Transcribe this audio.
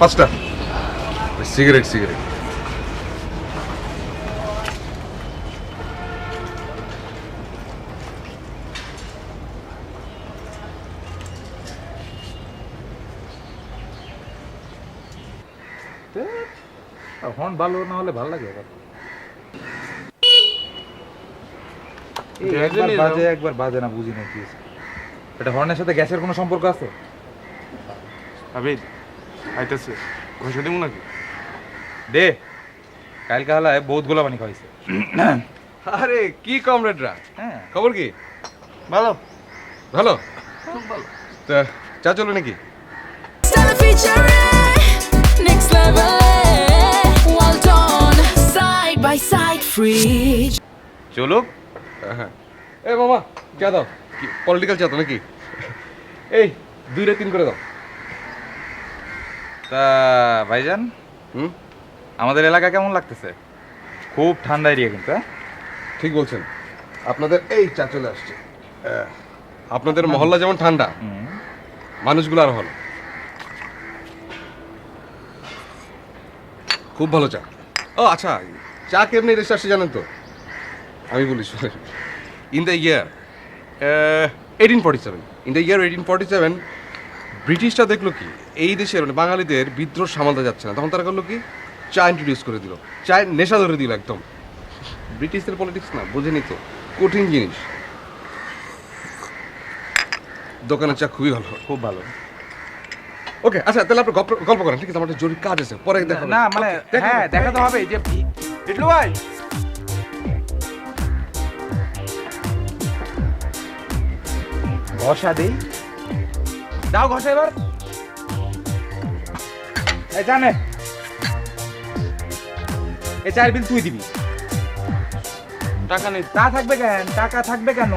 পাঁচটা। Cigarette cigarette. Horn ভালো না হলে ভালো লাগে। একবার বাজে একবার বাজে না বুঝি না কি এটা হর্নের সাথে গ্যাসের কোনো সম্পর্ক আছে? আবিদ আইতেছে ঘষে দিব নাকি? দে কালকে হালায় বহুত গোলা পানি খাইছে আরে কি কমরেডরা হ্যাঁ। খবর কি? ভালো। ভালো? তা চা চলো নাকি? Next level. Well done, side by side, free. চলুক। হ্যাঁ এ মামা চা দাও। কি পলিটিক্যাল চা তো নাকি? এই দুইটা তিন করে দাও। তা ভাইজান? হুম? আমাদের এলাকা কেমন লাগতেছে? খুব ঠান্ডা এরিয়া কিন্তু হ্যাঁ? ঠিক বলছেন। আপনাদের এই চা চলে আসছে। আপনাদের মহল্লা যেমন ঠান্ডা মানুষগুলো আর ভালো। খুব ভালো চা। ও আচ্ছা চা কেমনি রেস্ট আসছে জানেন তো? আমি বলি in the year eighteen forty seven in the year eighteen forty seven ব্রিটিশরা দেখল কি? এই দেশের মানে বাঙালিদের বিদ্রোহ সামালতে যাচ্ছে না। তখন তারা করল কি? চা ইন্ট্রোডিউস করে দিল। চায় নেশা ধরে দিল একদম। ব্রিটিশদের পলিটিক্স না বোঝেনি তো কঠিন জিনিস। দোকানের চা খুবই ভালো। খুব ভালো। ওকে আচ্ছা তাহলে আপনি গল্প করেন ঠিক আছে? আমার একটা জরুরি কাজ আছে পরে দেখা। না মানে হ্যাঁ দেখা তো হবে যে ইটলু ভাই। ঘষা দেই। দাও ঘষা এবার। এই জানে এই চার বিল তুই দিবি। টাকা নেই। তা থাকবে কেন? টাকা থাকবে কেন?